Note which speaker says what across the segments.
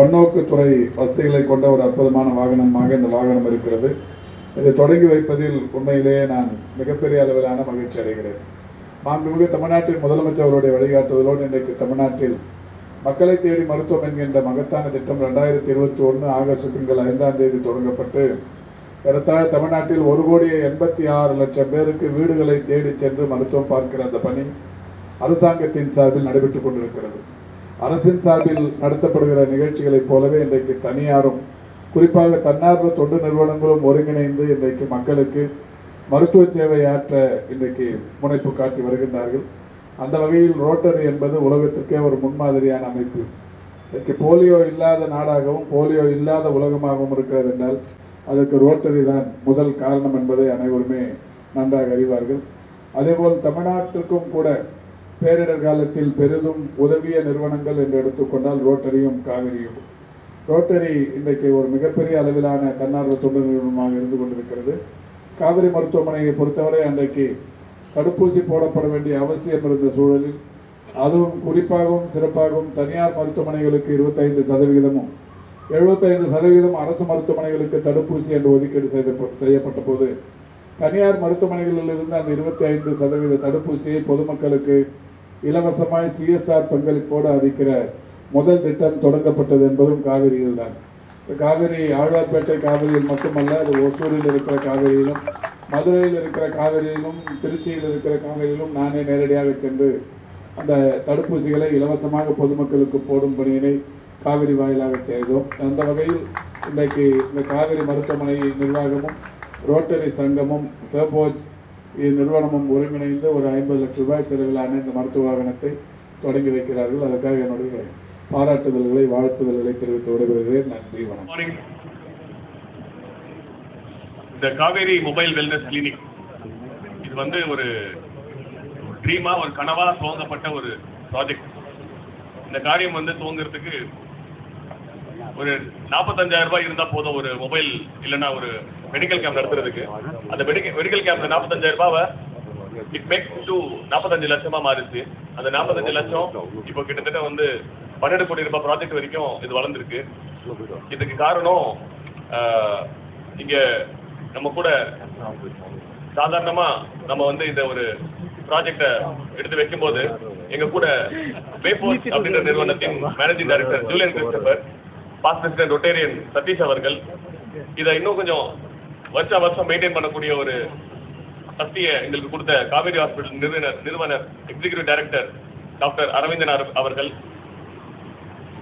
Speaker 1: பன்னோக்கு துறை வசதிகளை கொண்ட ஒரு அற்புதமான வாகனமாக இந்த வாகனம் இருக்கிறது. இதை தொடங்கி வைப்பதில் உண்மையிலேயே நான் மிகப்பெரிய அளவிலான மகிழ்ச்சி அடைகிறேன். மாண்புமிகு தமிழ்நாட்டின் முதலமைச்சர் அவருடைய வழிகாட்டுதலோடு இன்றைக்கு தமிழ்நாட்டில் மக்களை தேடி மருத்துவம் என்கின்ற மகத்தான திட்டம் ரெண்டாயிரத்தி இருபத்தி ஒன்று ஆகஸ்ட் திங்கள் ஐந்தாம் தேதி தொடங்கப்பட்டு ஏறத்தாழ தமிழ்நாட்டில் ஒரு கோடியே எண்பத்தி ஆறு லட்சம் பேருக்கு வீடுகளை தேடி சென்று மருத்துவம் பார்க்கிற அந்த பணி அரசாங்கத்தின் சார்பில் நடைபெற்றுக் கொண்டிருக்கிறது. அரசின் சார்பில் நடத்தப்படுகிற நிகழ்ச்சிகளைப் போலவே இன்றைக்கு தனியாரும் குறிப்பாக தன்னார்வ தொண்டு நிறுவனங்களும் ஒருங்கிணைந்து இன்றைக்கு மக்களுக்கு மருத்துவ சேவை ஆற்ற இன்றைக்கு முனைப்பு காட்டி வருகின்றார்கள். அந்த வகையில் ரோட்டரி என்பது உலகத்திற்கே ஒரு முன்மாதிரியான அமைப்பு. இன்றைக்கு போலியோ இல்லாத நாடாகவும் போலியோ இல்லாத உலகமாகவும் இருக்கிறது என்றால் அதற்கு ரோட்டரி தான் முதல் காரணம் என்பதை அனைவருமே நன்றாக அறிவார்கள். அதேபோல் தமிழ்நாட்டிற்கும் கூட பேரிடர் காலத்தில் பெரிதும் உதவிய நிறுவனங்கள் என்று எடுத்துக்கொண்டால் ரோட்டரியும் காவிரியும். ரோட்டரி இன்றைக்கு ஒரு மிகப்பெரிய அளவிலான தன்னார்வ தொண்டு நிறுவனமாக இருந்து கொண்டிருக்கிறது. காவிரி மருத்துவமனையை பொறுத்தவரை அன்றைக்கு தடுப்பூசி போடப்பட வேண்டிய அவசியம் இருந்த சூழலில் அதுவும் குறிப்பாகவும் சிறப்பாகவும் தனியார் மருத்துவமனைகளுக்கு இருபத்தைந்து சதவிகிதமும் எழுபத்தைந்து சதவீதம் அரசு மருத்துவமனைகளுக்கு தடுப்பூசி என்று ஒதுக்கீடு செய்த செய்யப்பட்ட போது தனியார் மருத்துவமனைகளில் இருந்து அந்த இருபத்தி ஐந்து சதவீத தடுப்பூசியை பொதுமக்களுக்கு இலவசமாய் சிஎஸ்ஆர் பங்களிப்போடு அளிக்கிற முதல் திட்டம் தொடங்கப்பட்டது என்பதும் காவிரியில் தான். காவிரி ஆழ்வார்பேட்டை காவிரியில் மட்டுமல்ல அது ஒசூரில் இருக்கிற காவிரியிலும் மதுரையில் இருக்கிற காவிரியிலும் திருச்சியில் இருக்கிற காவிரியிலும் நானே நேரடியாக சென்று அந்த தடுப்பூசிகளை இலவசமாக பொதுமக்களுக்கு போடும் பணியினை காவிரி வாயிலாக செய்தோம். அந்த வகையில் இன்றைக்கு இந்த காவிரி மருத்துவமனை நிர்வாகமும் ரோட்டரி சங்கமும் ஃபேபோஜ் நிறுவனமும் ஒருங்கிணைந்து ஒரு ஐம்பது லட்சம் ரூபாய் செலவிலான இந்த மருத்துவ வாகனத்தை தொடங்கி வைக்கிறார்கள். அதற்காக என்னுடைய பாராட்டுதல்களை வாழ்த்துதல்களை தெரிவித்து விடைபெறுகிறேன். நன்றி வணக்கம்.
Speaker 2: இந்த காவேரி மொபைல் வெல்னஸ் கிளினிக். இது வந்து ஒரு ட்ரீமா ஒரு கனவா துவங்கப்பட்ட ஒரு ப்ராஜெக்ட் இந்த காரியம் வந்து துவங்குறதுக்கு ஒரு நாற்பத்தஞ்சாயிரம் ரூபாய் இருந்தா போதும் ஒரு மொபைல் இல்லைன்னா ஒரு மெடிக்கல் கேம்ப் நடத்துறதுக்கு. அந்த மெடிக்கல் மெடிக்கல் கேம்ப்ல நாற்பத்தஞ்சாயிரம் ரூபாவை இட் மேக் டு நாற்பத்தஞ்சு லட்சமா மாறுச்சு. அந்த நாற்பத்தஞ்சு லட்சம் இப்போ கிட்டத்தட்ட வந்து பன்னெண்டு கோடி ரூபாய் ப்ராஜெக்ட் வரைக்கும் இது வளர்ந்துருக்கு. இதுக்கு காரணம் இங்க நம்ம கூட சாதாரணமா நம்ம வந்து இந்த ஒரு ப்ராஜெக்ட எடுத்து வைக்கும்போது எங்க கூட வேபோர்ஸ் அப்படின்ற நிறுவனத்தின் managing director Julian Christopher past president Rotarian Sathish அவர்கள் இதை இன்னும் கொஞ்சம் வருஷ வருஷம் மெயின்டைன் பண்ணக்கூடிய ஒரு சக்தியை எங்களுக்கு கொடுத்த காவேரி ஹாஸ்பிட்டல் நிறுவனர் நிறுவனர் எக்ஸிகியூட்டிவ் டைரக்டர் டாக்டர் அரவிந்தன் அவர்கள்.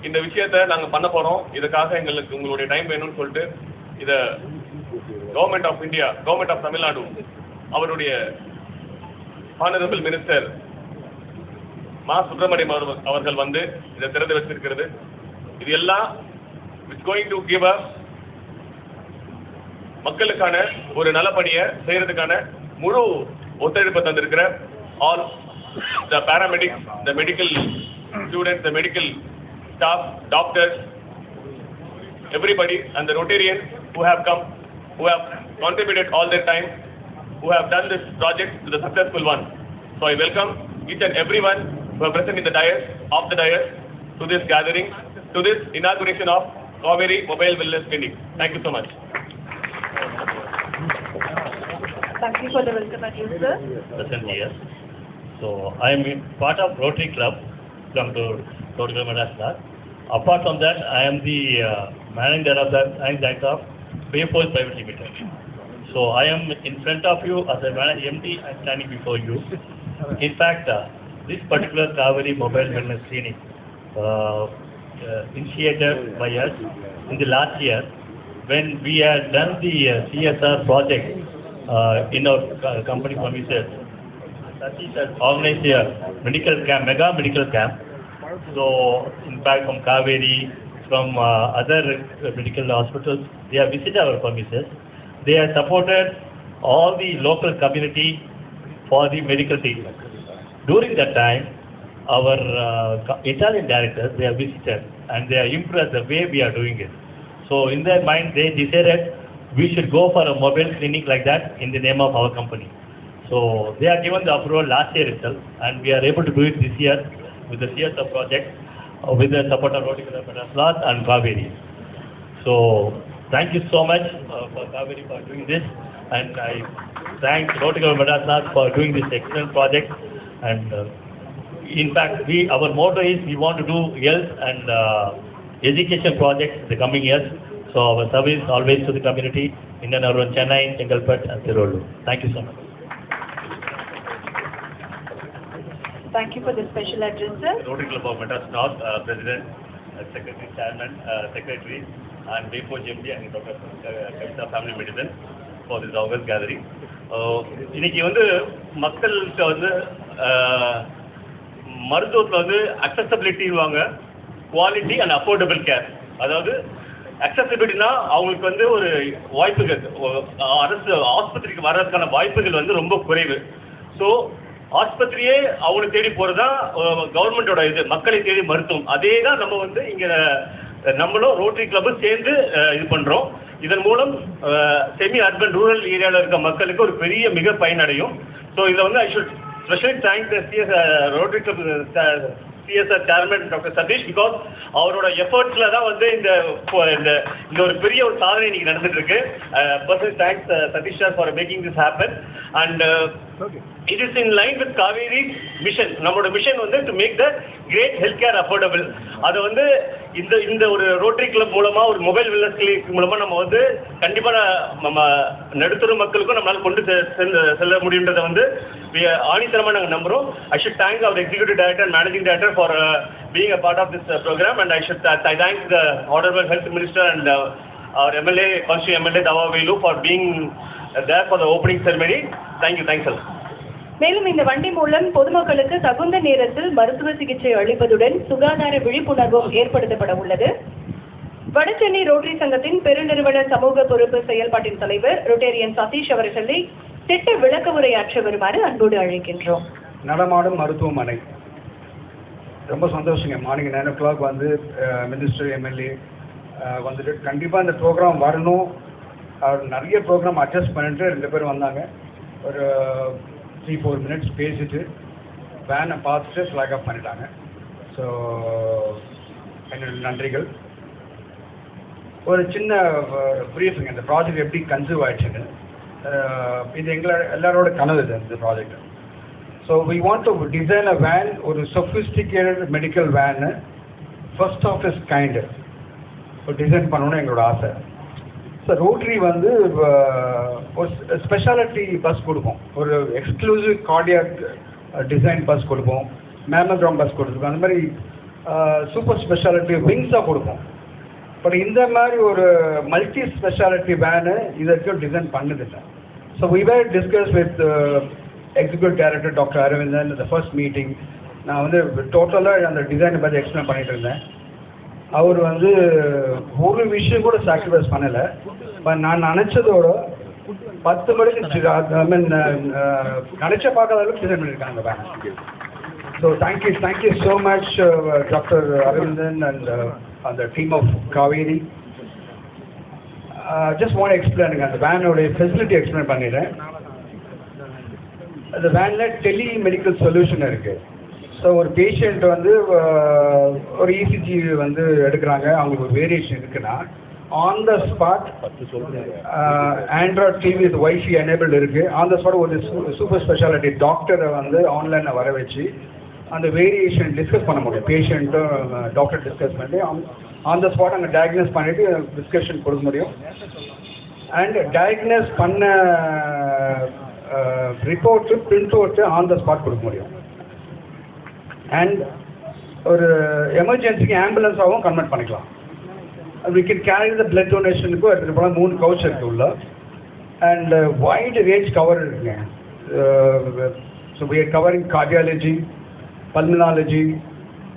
Speaker 2: இந்த விஷயத்த நாங்கள் பண்ண போகிறோம் இதுக்காக எங்களுக்கு உங்களுடைய டைம் வேணும்னு சொல்லிட்டு இதை government of India government of Tamil Nadu அவருடைய ஆனரபிள் மினிஸ்டர் மா சுப்பிரமணியம் அவர்கள் வந்து இதை திறந்து வச்சிருக்கிறது. இது எல்லாம் It's going to give a மக்களுக்கான ஒரு நலப்பணியை செய்யறதுக்கான முழு ஒத்துழைப்பு தந்திருக்கிற all the paramedics the medical students the medical staff doctors everybody and the Rotarians who have come, who have contributed all their time, who have done this project to the successful one. So I welcome each and everyone who are present in the dais, of the dais, to this gathering, to this inauguration of Kaveri Mobile Wellness Clinic. Thank you so much.
Speaker 3: Thank you for the welcome and you, sir.
Speaker 4: present here. So I am part of Rotary Club from the Rotary Madras. Apart from that, I am the uh, managing director of the managing director of Bayforce Private Limited. So I am in front of you as a man- MD. I am standing before you. In fact, uh, this particular Kaveri Mobile Wellness Clinic uh, initiated by us in the last year when we had done the uh, CSR project uh, in our company premises. Satish has organized a medical camp, mega medical camp. So, in fact, from Kaveri, from uh, other uh, medical hospitals, they have visited our premises. They have supported all the local community for the medical treatment. During that time, our uh, Italian directors, they have visited and they are impressed the way we are doing it. So in their mind, they decided we should go for a mobile clinic like that in the name of our company. So they are given the approval last year itself and we are able to do it this year with the CSR project.
Speaker 5: uh, with the support of Club Madras and Kaveri. So thank you so much uh, for Kaveri for doing this and I thank Club Madras for doing this excellent project and uh, in fact we our motto is we want to do health and uh, education projects in the coming years. So our service always to the community in and around Chennai, Chengalpet and Tirolu. Thank you so much.
Speaker 6: Thank you for the special address, sir.
Speaker 5: Rotary Club of Madras North, uh, President, uh, Secretary, Chairman, uh, Secretary, and Vapor MD and Dr. uh, Kavita Family Medicine for this August gathering. Uh, இன்னைக்கு வந்து மக்கள்கிட்ட வந்து uh, மருத்துவத்தில் வந்து அக்சசபிலிட்டிவாங்க quality and affordable care அதாவது அக்சசபிலிட்டினா அவங்களுக்கு வந்து ஒரு வாய்ப்புகள். அரசு ஆஸ்பத்திரிக்கு வர்றதுக்கான வாய்ப்புகள் வந்து ரொம்ப குறைவு. ஸோ ஆஸ்பத்திரியே அவங்களை தேடி போகிறது தான் கவர்மெண்டோட இது மக்களை தேடி மருத்துவம். அதே தான் நம்ம வந்து இங்கே நம்மளும் ரோட்டரி கிளப்பும் சேர்ந்து இது பண்ணுறோம் இதன் மூலம் செமி அர்பன் ரூரல் ஏரியாவில் இருக்க மக்களுக்கு ஒரு பெரிய மிக பயனடையும். ஸோ இதில் வந்து I should specially thank the CS rotary club CSR chairman doctor Sathish because அவரோட எஃபர்ட்ஸில் தான் வந்து இந்த இந்த இந்த ஒரு பெரிய ஒரு சாதனை இன்னைக்கு நடந்துட்டு இருக்கு. Personal thanks Sathish sir for making this happen and it is in line with Kauvery mission நம்மளோட மிஷன் வந்து to make the great health care affordable அதை வந்து இந்த இந்த ஒரு ரோட்டரி கிளப் மூலமா ஒரு மொபைல் வெல்னஸ் கிளினிக் மூலமா நம்ம வந்து கண்டிப்பா நம்ம நடுத்தர மக்களுக்கும் நம்மளால கொண்டு செல்ல- செல்ல முடியுன்றதை வந்து we- நாங்கள் நம்புறோம். I should thank our executive director and managing director for being a part of this programme and I should I thank the honourable health minister and our MLA constituency MLA Thava Velu for being there for the opening ceremony thank you thanks you.
Speaker 6: மேலும் இந்த வண்டி மூலம் பொதுமக்களுக்கு தகுந்த நேரத்தில் மருத்துவ சிகிச்சை அளிப்பதுடன் சுகாதார விழிப்புணர்வும் ஏற்படுத்தப்பட உள்ளது. வடசென்னை ரோட்டரி சங்கத்தின் பெருநிறுவன சமூக பொறுப்பு செயல்பாட்டின் தலைவர் ரொட்டேரியன் சதீஷ் அவர்களை திட்ட விளக்க உரையாற்ற வருமாறு அன்போடு அழைக்கின்றோம்.
Speaker 7: நடமாடும் மருத்துவமனை. ரொம்ப சந்தோஷங்க. மார்னிங் நைன் ஓ கிளாக் வந்து மினிஸ்டர் எம்எல்ஏ வந்துட்டு கண்டிப்பாக இந்த ப்ரோக்ராம் வரணும். அவர் நிறைய ப்ரோக்ராம் அட்ஜஸ்ட் பண்ணிட்டு ரெண்டு பேரும் வந்தாங்க. ஒரு த்ரீ ஃபோர் மினிட்ஸ் பேசிட்டு வேனை பார்த்துட்டு ஃப்ளாக் ஆஃப் பண்ணிட்டாங்க. ஸோ என்னோட நன்றிகள். ஒரு சின்ன ப்ரீஃபிங் இந்த ப்ராஜெக்ட் எப்படி கன்சீவ் ஆயிடுச்சுன்னு. இது எங்களோட எல்லாரோட கனவு இது இந்த project so we want to design a van ஒரு sophisticated medical van first of is kind design பண்ணணும்னு எங்களோட ஆசை. சார் ரோட்ரி வந்து ஒரு ஸ்பெஷாலிட்டி பஸ் கொடுப்போம். ஒரு எக்ஸ்க்ளூசிவ் கார்டியாக் டிசைன் பஸ் கொடுப்போம். மேமோகிராம் பஸ் கொடுத்துருக்கோம் அந்த மாதிரி சூப்பர் ஸ்பெஷாலிட்டி விங்ஸாக கொடுப்போம். பட் இந்த மாதிரி ஒரு மல்டி ஸ்பெஷாலிட்டி வேனு இதற்கும் டிசைன் பண்ணதில்லை. So we were discuss with executive director doctor Aravindan இந்த ஃபர்ஸ்ட் மீட்டிங் நான் வந்து டோட்டலாக அந்த டிசைனை பற்றி எக்ஸ்பிளைன் பண்ணிட்டு இருந்தேன். அவர் வந்து ஒரு விஷயம் கூட சாக்ரிஃபைஸ் பண்ணலை. பட் நான் நினச்சதோட பத்து மணிக்கு ஐ மீன் நினச்ச பார்க்காத அளவுக்கு டிசைன் பண்ணியிருக்காங்க van so thank you thank you so much doctor Aravindan and அந்த team of Kauvery. Just want எக்ஸ்பிளைனுங்க அந்த வேனோடைய ஃபெசிலிட்டி எக்ஸ்பிளைன் பண்ணிடுறேன். அந்த வேனில் டெலி மெடிக்கல் சொல்யூஷன் இருக்குது ஸோ ஒரு பேஷண்ட் வந்து ஒரு இசிஜி வந்து எடுக்கிறாங்க. அவங்களுக்கு ஒரு வேரியேஷன் இருக்குன்னா on the spot Android TV with wifi enable இருக்குது ஆன் த ஸ்பாட் ஒரு சூப்பர் ஸ்பெஷாலிட்டி டாக்டரை வந்து ஆன்லைனில் வர வச்சு அந்த வேரியேஷன் டிஸ்கஸ் பண்ண முடியும். பேஷண்ட்டும் டாக்டர் டிஸ்கஸ் பண்ணி ஆன் த ஸ்பாட் அங்கே டயக்னோஸ் பண்ணிவிட்டு டிஸ்கஷன் கொடுக்க முடியும். அண்ட் டயக்னோஸ் பண்ண report print out on the spot கொடுக்க முடியும். அண்ட் ஒரு எமர்ஜென்சிக்கு ஆம்புலன்ஸாகவும் கன்வெர்ட் பண்ணிக்கலாம் we can carry the blood டொனேஷனுக்கும் எடுத்துகிட்டு போனால் மூணு கவுச் இருக்குது உள்ள அண்ட் வைடு ரேஞ்ச் கவர் இருக்குங்க so we covering cardiology pulmonology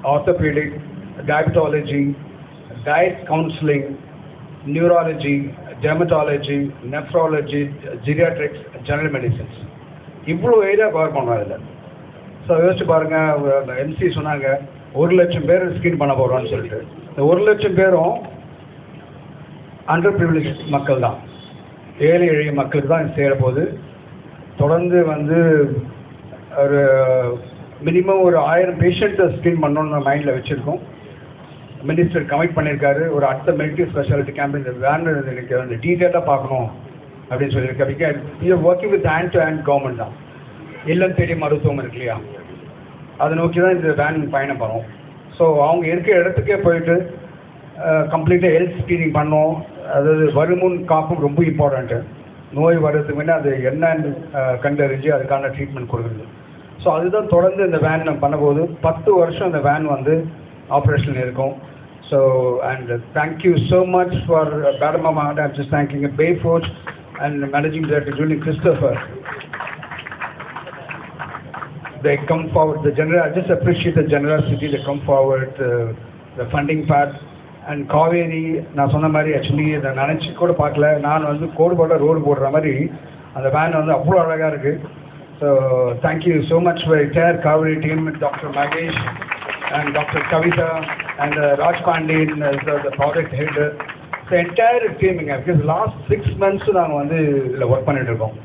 Speaker 7: orthopaedic diabetology diet counselling neurology dermatology nephrology geriatrics general medicines இவ்வளோ ஏரியா கவர் பண்ணோம் இதில் ஸோ யோசிச்சு பாருங்க எம்சி சொன்னாங்க ஒரு லட்சம் பேர் ஸ்கிரீன் பண்ண போகிறோம்னு சொல்லிட்டு. இந்த ஒரு லட்சம் பேரும் அண்டர் ப்ரிவிலேஜ் மக்கள் தான். ஏழை எளிய மக்களுக்கு தான் இது சேர போகுது. தொடர்ந்து வந்து ஒரு மினிமம் ஒரு ஆயிரம் பேஷண்ட்டை ஸ்க்ரீன் பண்ணணும்னு மைண்டில் வச்சுருக்கோம். மினிஸ்டர் கமிட் பண்ணியிருக்காரு. ஒரு அடுத்த மிலிட்ரி ஸ்பெஷாலிட்டி கேம்ப் இந்த வேன் எனக்கு வந்து டீட்டெயிலாக பார்க்கணும் அப்படின்னு சொல்லியிருக்காரு. Because you're working with hand to hand government தான். இல்லம் தேடி மருத்துவம் இருக்கு இல்லையா அதை நோக்கி தான் இந்த வேன் பயணம் ஸோ அவங்க இருக்கிற இடத்துக்கே போயிட்டு கம்ப்ளீட்டாக ஹெல்த் ஸ்க்ரீனிங் பண்ணோம். அதாவது வருமுன் காப்பும் ரொம்ப இம்பார்ட்டண்ட்டு நோய் வர்றதுக்கு முன்னே அது என்னன்னு கண்டறிஞ்சு அதுக்கான ட்ரீட்மெண்ட் கொடுக்குறது. ஸோ அதுதான் தொடர்ந்து இந்த வேன் நம்ம பண்ணும்போது பத்து வருஷம் இந்த வேன் வந்து ஆப்ரேஷன் இருக்கும். So and thank you so much for பேடமா மாவட்ட just thanking Bay Force and managing director junior Christopher they come forward, the general, I just appreciate the generosity, they come forward, uh, the funding part. And Kauvery நான் சொன்ன மாதிரி actually இதை நினச்சி கூட பார்க்கல. நான் வந்து கோடு போட ரோடு போடுற மாதிரி. அந்த வேன் வந்து அவ்வளோ அழகாக இருக்குது so thank you so much for entire Kauvery team doctor Mahesh and doctor Kavitha and Raj Pandian the project head so entire டீமுங்க because last six months நாங்கள் வந்து இதில் ஒர்க் பண்ணிட்டு இருக்கோம்.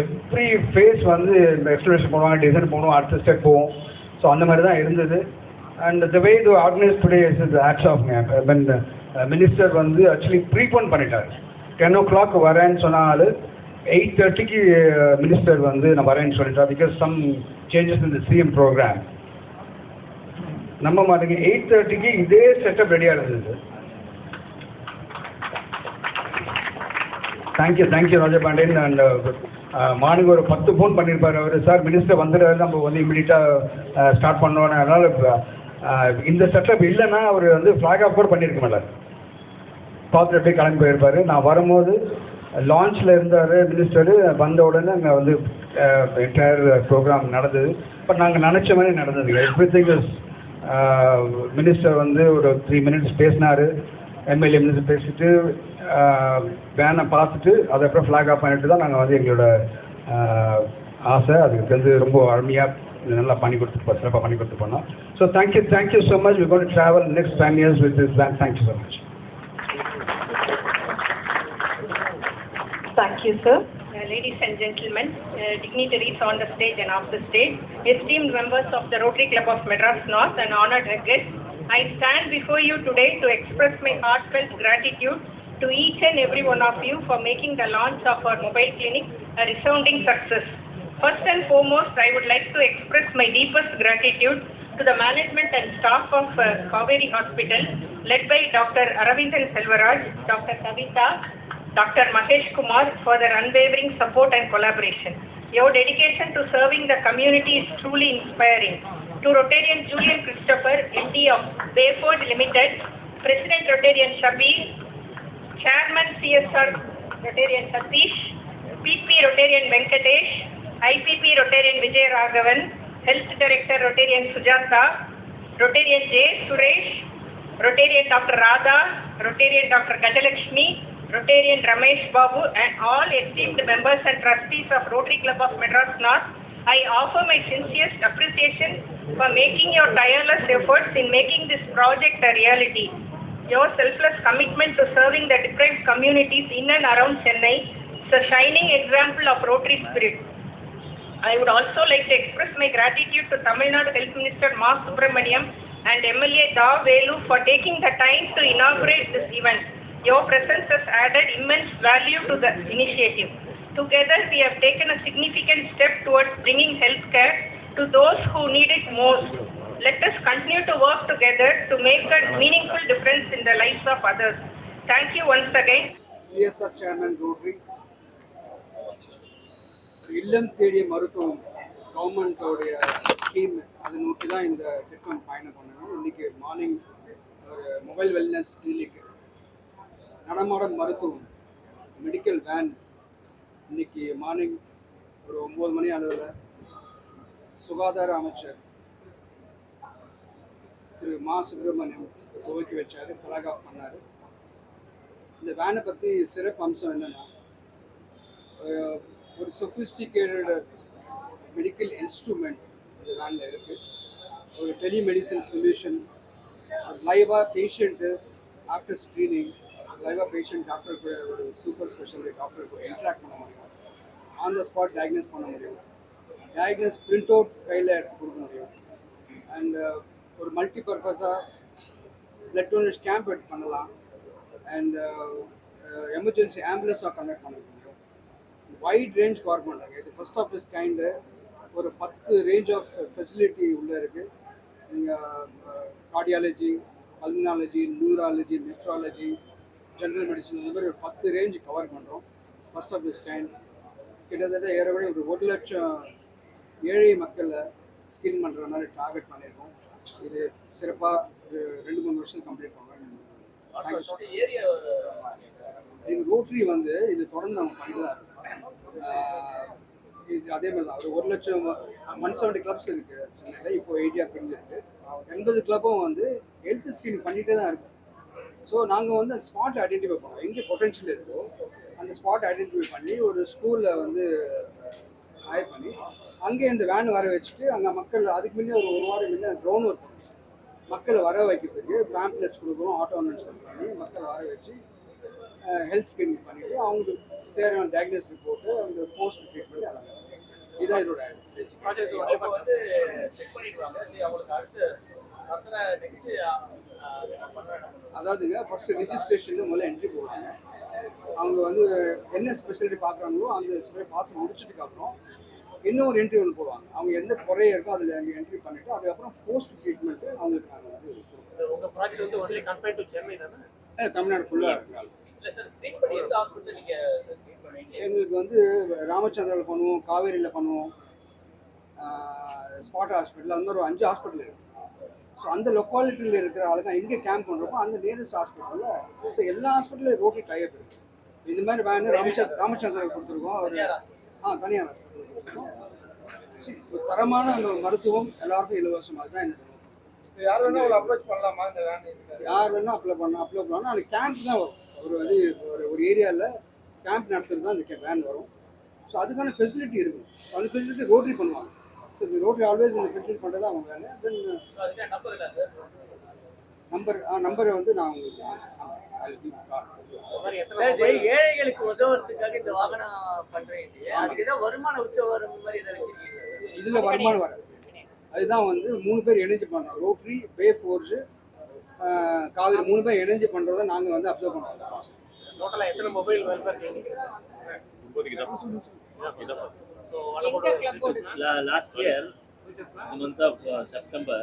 Speaker 7: எவ்ரி ஃபேஸ் வந்து இந்த எக்ஸ்பிளேஷன் பண்ணுவாங்க டிசைன் பண்ணுவோம் அடுத்த ஸ்டெப் போவோம். ஸோ அந்த மாதிரி தான் இருந்தது and the way to organise today is is aux of mean minister வந்து ஆக்சுவலி ப்ரீபோன் பண்ணிட்டார். டென் ஓ கிளாக் வரேன்னு சொன்னாலும் எயிட் தேர்ட்டிக்கு மினிஸ்டர் வந்து நான் வரேன்னு சொல்லிட்டார். Because some changes in CM programme நம்ப மாட்டேங்க எயிட் தேர்ட்டிக்கு இதே செட்டப் ரெடியாக இருந்தது. Thank you thank you Rajapandian and morning ஒரு பத்து ஃபோன் பண்ணியிருப்பார் அவர். சார் மினிஸ்டர் வந்துடுறாரு நம்ம வந்து இமீடியட்டாக ஸ்டார்ட் பண்ணோன்னு அதனால் இந்த செட்டப் இல்லைன்னா அவர் வந்து ஃப்ளாக் ஆஃப் கூட பண்ணியிருக்க மாட்டார். பார்த்துட்டு அப்படியே கிளம்பி போயிருப்பார். நான் வரும்போது லான்ச்சில் இருந்தார் மினிஸ்டர் வந்த உடனே அங்கே வந்து என்டையர் ப்ரோக்ராம் நடந்தது. பட் நாங்கள் நினச்ச மாதிரி நடந்தது. எவ்ரி திங் மினிஸ்டர் வந்து ஒரு த்ரீ மினிட்ஸ் பேசினார். எம்எல்ஏ மினிஸ்டர் பேசிட்டு வேனை பார்த்துட்டு அதுக்கப்புறம் ஃப்ளாக் ஆஃப் பண்ணிட்டு தான் நாங்கள் வந்து எங்களோட ஆஹ், ஆசை அதுக்கு வந்து ரொம்ப அருமையாக நல்லா பண்ணி கொடுத்து சிறப்பாக பண்ணி கொடுத்து போனோம் so thank you thank you so much we got travel next ten years with this van thank you so much
Speaker 6: Thank you, sir. Uh, Ladies and gentlemen, uh, dignitaries on the stage and off the stage, esteemed members of the Rotary Club of Madras North and honored guests, I stand before you today to express my heartfelt gratitude to each and every one of you for making the launch of our mobile clinic a resounding success. First and foremost, I would like to express my deepest gratitude to the management and staff of uh, Kaveri Hospital, led by Dr. Aravindan Selvaraj, Dr. Kavita, Dr. Mahesh Kumar for their unwavering support and collaboration. Your dedication to serving the community is truly inspiring. To Rotarian Julian Christopher, MD of Bayford Limited, President Rotarian Shabir, Chairman CSR Rotarian Satish, PP Rotarian Venkatesh, IPP Rotarian Vijay Raghavan, Health Director Rotarian Sujata, Rotarian J. Suresh, Rotarian Dr. Radha, Rotarian Dr. Gajalakshmi, Rotarian Ramesh Babu, and all esteemed members and trustees of Rotary Club of Madras North, I offer my sincerest appreciation for making your tireless efforts in making this project a reality. Your selfless commitment to serving the deprived communities in and around Chennai is a shining example of Rotary spirit. I would also like to express my gratitude to Tamil Nadu Health Minister Ma Subramaniam and MLA Da Velu for taking the time to inaugurate this event. Your presence has added immense value to the initiative. Together, we have taken a significant step towards bringing healthcare to those who need it most. Let us continue to work together to make a meaningful difference in the lives of others. Thank you once again.
Speaker 8: CSR chairman rotary இல்லம் தேடிய மருத்துவம் கவர்மெண்ட்டோடைய scheme அதை நோக்கி தான் இந்த திட்டம் பயணம் பண்ணணும் இன்னைக்கு மார்னிங் ஒரு மொபைல் வெல்னஸ் கிளினிக் நடமாடும் மருத்துவம் மெடிக்கல் வேன் இன்னைக்கு மார்னிங் ஒரு ஒம்பது மணி அளவில் சுகாதார அமைச்சர் திரு மா சுப்பிரமணியம் துவக்கி வச்சார் ஃபிளாக் ஆஃப் பண்ணார். இந்த வேனை பற்றி சிறப்பு அம்சம் என்னென்னா ஒரு சொஃபிஸ்டிகேட்டட் மெடிக்கல் இன்ஸ்ட்ருமெண்ட் இந்த வேனில் இருக்குது ஒரு டெலிமெடிசன் சொல்யூஷன் லைவாக பேஷண்ட்டு ஆஃப்டர் ஸ்க்ரீனிங் லைவாக பேஷண்ட் டாக்டர் கூட ஒரு சூப்பர் ஸ்பெஷல் டாக்டர் கூட இன்ட்ராக்ட் பண்ண முடியும். ஆன் த ஸ்பாட் டயக்னோஸ் பண்ண முடியும். டயக்னோஸ் பிரிண்ட் அவுட் கையில் எடுத்து கொடுக்க முடியும். அண்ட் ஒரு மல்டி பர்பஸாக பிளட் டொனேஷன் கேம்ப் பண்ணலாம். அண்ட் எமர்ஜென்சி ஆம்புலன்ஸாக கண்டக்ட் பண்ண முடியும் வைட் ரேஞ்ச் கவர் பண்ணுறாங்க இது ஃபர்ஸ்ட் ஆஃப் இஸ் கைண்டு ஒரு பத்து ரேஞ்ச் ஆஃப் ஃபெசிலிட்டி உள்ளே இருக்குது நீங்கள் cardiology pulmonology neurology nephrology general medicine இந்த மாதிரி ஒரு பத்து ரேஞ்ச் கவர் பண்ணுறோம் ஃபர்ஸ்ட் ஆஃப் இஸ் கைண்ட் கிட்டத்தட்ட ஏறக்குறைய ஒரு ஒரு லட்சம் ஏழை மக்களை ஸ்கின் பண்ணுற மாதிரி டார்கெட் பண்ணியிருக்கோம் இது சிறப்பாக ஒரு ரெண்டு மூணு வருஷம் கம்ப்ளீட் பண்ணுறோம் இது ரோட்டரி வந்து இது தொடர்ந்து நம்ம பண்ணிட்டு தான் இருக்கோம். இது அதே மாதிரி தான். ஒரு ஒரு லட்சம் ஒன் செவன்ட்டி கிளப்ஸ் இருக்கு சென்னையில். இப்போ எயிட்டியாக பிரிஞ்சிருக்கு எண்பது கிளப்பும் வந்து ஹெல்த் ஸ்கிரீனிங் பண்ணிகிட்டே தான் இருக்கும். ஸோ நாங்கள் வந்து ஸ்பாட் ஐடென்டிஃபை பண்ணுவோம் எங்கே பொட்டன்ஷியல் இருக்கோ அந்த ஸ்பாட் ஐடென்டிஃபை பண்ணி ஒரு ஸ்கூலில் வந்து ஹயர் பண்ணி அங்கே இந்த வேன் வர வச்சுட்டு அங்கே மக்கள் அதுக்கு முன்னே ஒரு ஒரு வாரம் முன்னே க்ரௌண்ட் ஒர்க் மக்களை வர வைக்கிறதுக்கு பேம்ப்ளெட்ஸ் கொடுக்குறோம் ஆட்டோமெண்ட்ஸ் பண்ணி மக்களை வர வச்சு ஹெல்த் ஸ்கிரீனிங் பண்ணிவிட்டு அவங்களுக்கு தேவையான டயக்னோஸ் ரிப்போர்ட்டு அவங்க போஸ்ட் இதான்
Speaker 9: சரி அவங்களுக்கு அடுத்து அடுத்த நெக்ஸ்ட்
Speaker 8: அதாவதுங்க ஃபர்ஸ்ட் ரிஜிஸ்ட்ரேஷன் முதல்ல என்ட்ரி போடுவாங்க அவங்க வந்து என்ன ஸ்பெஷாலிட்டி பார்க்குறாங்களோ அந்த பார்த்து முடிச்சதுக்கு அப்புறம் இன்னொரு என்ட்ரி ஒன்று போடுவாங்க. அவங்க எந்த குறைய இருக்கோ அதில் அங்கே என்ட்ரி பண்ணிவிட்டு அதுக்கப்புறம் போஸ்ட் ட்ரீட்மெண்ட்டு அவங்களுக்கு நாங்கள் வந்து கொடுப்போம்.
Speaker 9: உங்க ப்ராஜெக்ட் வந்து ஒன்லி கன்ஃபைன் டு சென்னை தானே?
Speaker 8: அஹ் தமிழ்நாடு ஃபுல்லாக
Speaker 9: ஹாஸ்பிட்டல்
Speaker 8: எங்களுக்கு வந்து ராமச்சந்திராவில் பண்ணுவோம் காவேரியில் பண்ணுவோம். ஸ்பாட் ஹாஸ்பிட்டல் அந்த மாதிரி ஒரு அஞ்சு ஹாஸ்பிட்டல் இருக்கு. ஸோ அந்த லொக்காலிட்டியில் இருக்கிற ஆளுங்க எங்கே கேம்ப் பண்ணுறோமோ அந்த நியரஸ்ட் ஹாஸ்பிட்டலில் ஸோ எல்லா ஹாஸ்பிட்டலும் ரோட்டி டைப் இருக்கு இந்த மாதிரி வேன் ராமச்சந்திர ராமச்சந்திராவுக்கு கொடுத்துருக்கோம் ஒரு ஆ தனியார் ஒரு தரமான அந்த மருத்துவம் எல்லாருக்கும் இலவசமாக தான் என்ன
Speaker 9: யார் வேணா அப்ரோச் பண்ணலாமா இந்த வேன்
Speaker 8: யார் வேணால் அப்ளை பண்ணலாம் அப்ளை பண்ணலாம். அந்த கேம்ப் தான் வரும். ஒரு வந்து ஒரு ஒரு ஏரியாவில் கேம்ப் நடத்துறது தான் அந்த வேன் வரும். ஸோ அதுக்கான ஃபெசிலிட்டி இருக்கும். அந்த ஃபெசிலிட்டி ரோட்டரி பண்ணுவாங்க. ஸோ ரோட்டரி ஆல்வேஸ் இந்த ஃபெசிலிட்டி பண்ணுறது அவங்க வேலை. தென்
Speaker 9: அதுக்கு நம்பர் இல்ல சார்
Speaker 8: நம்பர் நம்பரை வந்து நான் உங்களுக்கு
Speaker 10: சார் ஏழைகளுக்கு உதவுறதுக்காக இந்த வாகனம் பண்றீங்க அதுக்கு ஏதாவது வருமான உச்சவரம் மாதிரி ஏதாவது வச்சிருக்கீங்க
Speaker 8: இதில் வருமானம் வராது. அதுதான் வந்து மூணு பேர் இணைஞ்சு பண்ணுறோம் ரோட்டரி பே ஃபோர்ஸு காவிரி மூணு பேர் இணைஞ்சு பண்ணுறதை நாங்கள் வந்து அப்சர்வ் பண்ணுறோம்
Speaker 9: டோட்டலா எத்தனை
Speaker 4: mobile the month of uh, September,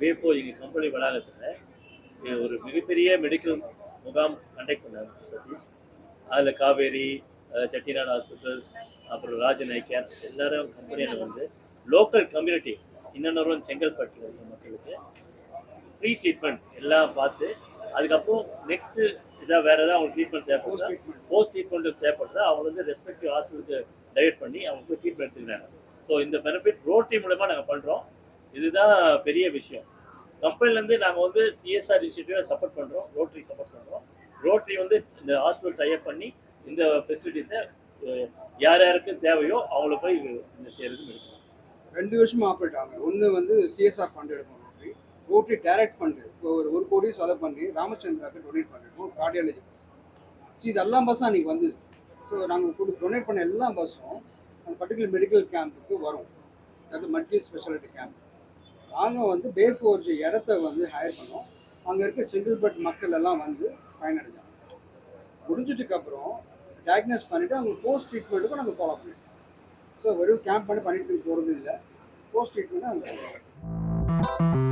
Speaker 4: வேப்போ எங்கள் கம்பெனி வளாகத்தில் ஒரு மிகப்பெரிய மெடிக்கல் முகாம் கண்டக்ட் பண்ணார் சதீஷ் அதில் காவேரி செட்டிநாடு ஹாஸ்பிட்டல்ஸ் அப்புறம் ராஜன் ஐ கேர் எல்லாரும் கம்பெனியில் வந்து லோக்கல் கம்யூனிட்டி இன்னொரு செங்கல்பட்டில் இருக்க மக்களுக்கு ஃப்ரீ ட்ரீட்மெண்ட் எல்லாம் பார்த்து அதுக்கப்புறம் நெக்ஸ்ட்டு இதாக வேறு ஏதாவது அவங்களுக்கு ட்ரீட்மெண்ட் தேவைப்படுதா? போஸ்ட் ட்ரீட்மெண்ட் தேவைப்படுதா? அவங்க வந்து ரெஸ்பெக்டிவ் ஹாஸ்பிட்டலுக்கு டைவர்ட் பண்ணி அவங்களுக்கு ட்ரீட்மெண்ட் எடுத்துக்கிறாங்க. ஸோ இந்த பெனிஃபிட் ரோட்டரி மூலமாக நாங்கள் பண்ணுறோம் இதுதான் பெரிய விஷயம். கம்பெனிலேருந்து நாங்கள் வந்து சிஎஸ்ஆர் இனிஷியேட்டிவை சப்போர்ட் பண்ணுறோம் ரோட்டரி சப்போர்ட் பண்ணுறோம் ரோட்டரி வந்து இந்த ஹாஸ்பிட்டல் டைப் பண்ணி இந்த ஃபெசிலிட்டிஸை யார் யாருக்கு தேவையோ அவங்கள போய் இந்த செய்கிறது எடுக்கலாம்
Speaker 8: ரெண்டு வருஷமா ஆப்ரேட் ஆகும் ஒன்று வந்து சிஎஸ்ஆர் ஃபண்ட் எடுக்கணும். ஓட்டி ரோட்டரி டைரக்ட் ஃபண்டு இப்போ ஒரு ஒரு கோடி செலவு பண்ணி ராமச்சந்திராவுக்கு டொனேட் பண்ணிருக்கோம். கார்டியாலஜி பஸ் ஸோ இதெல்லாம் எல்லா பஸ்ஸும் அன்றைக்கி வந்தது. ஸோ நாங்கள் கொடு டொனேட் பண்ண எல்லா பஸ்ஸும் அந்த பர்டிகுலர் மெடிக்கல் கேம்புக்கு வரும். அதாவது மல்டி ஸ்பெஷாலிட்டி கேம்ப் நாங்கள் வந்து பே ஃபோர்ஜ் இடத்த வந்து ஹையர் பண்ணோம். அங்கே இருக்க செங்கல்பட் மக்கள் எல்லாம் வந்து பயனடைஞ்சாங்க. முடிஞ்சதுக்கப்புறம் டயக்னோஸ் பண்ணிவிட்டு அவங்க போஸ்ட் ட்ரீட்மெண்ட்டுக்கும் நாங்கள் ஃபாலோ பண்ணிட்டோம் ஸோ வெறும் கேம்ப் பண்ணி பண்ணிட்டு போகிறது இல்லை. போஸ்ட் ட்ரீட்மெண்ட்டு நாங்கள்